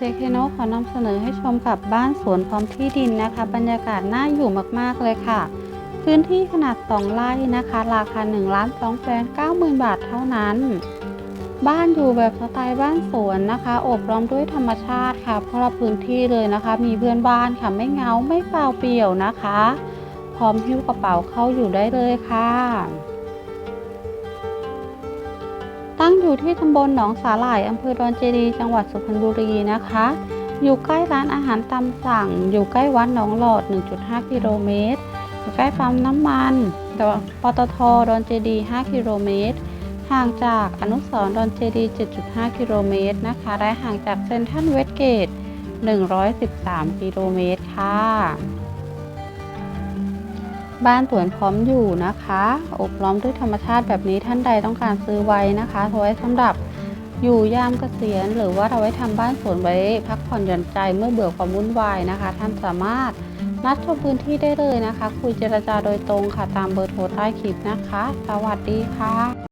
JK โนขอนำเสนอให้ชมกับบ้านสวนพร้อมที่ดินนะคะ บรรยากาศน่าอยู่มากๆเลยค่ะ พื้นที่ขนาด 2 ไร่นะคะ ราคา1ล้าน2แสน9หมื่นบาทเท่านั้น บ้านอยู่แบบสไตล์บ้านสวนนะคะอบล้อมด้วยธรรมชาติค่ะ เพราะละพื้นที่เลยนะคะ มีเพื่อนบ้านค่ะไม่เงาไม่เปล่าเปลี่ยวนะคะ พร้อมหิ้วกระเป๋าเข้าอยู่ได้เลยค่ะ ตั้งอยู่ที่ตำบลหนองสาหร่ายอำเภอดอนเจดีจังหวัดสุพรรณบุรีนะคะ อยู่ใกล้ร้านอาหารตามสั่ง อยู่ใกล้วัดหนองหลอด 1.5 กิโลเมตร อยู่ใกล้ปั๊มน้ำมันปตทดอนเจดี 5 กิโลเมตร ห่างจากอนุสรดอนเจดี 7.5 กิโลเมตรนะคะ และห่างจากเซ็นทรัลเวสเกต 113 กิโลเมตรค่ะ บ้านสวนพร้อมอยู่นะคะอบล้อมด้วยธรรมชาติแบบนี้ท่านใดต้องการซื้อไว้นะคะเอาไว้สำหรับอยู่ยามเกษียณ หรือว่าเอาไว้ทำบ้านสวนไว้พักผ่อนหย่อนใจเมื่อเบื่อความวุ่นวายนะคะ ท่านสามารถนัดชมพื้นที่ได้เลยนะคะ คุยเจรจาโดยตรงค่ะตามเบอร์โทรใต้คลิปนะคะ สวัสดีค่ะ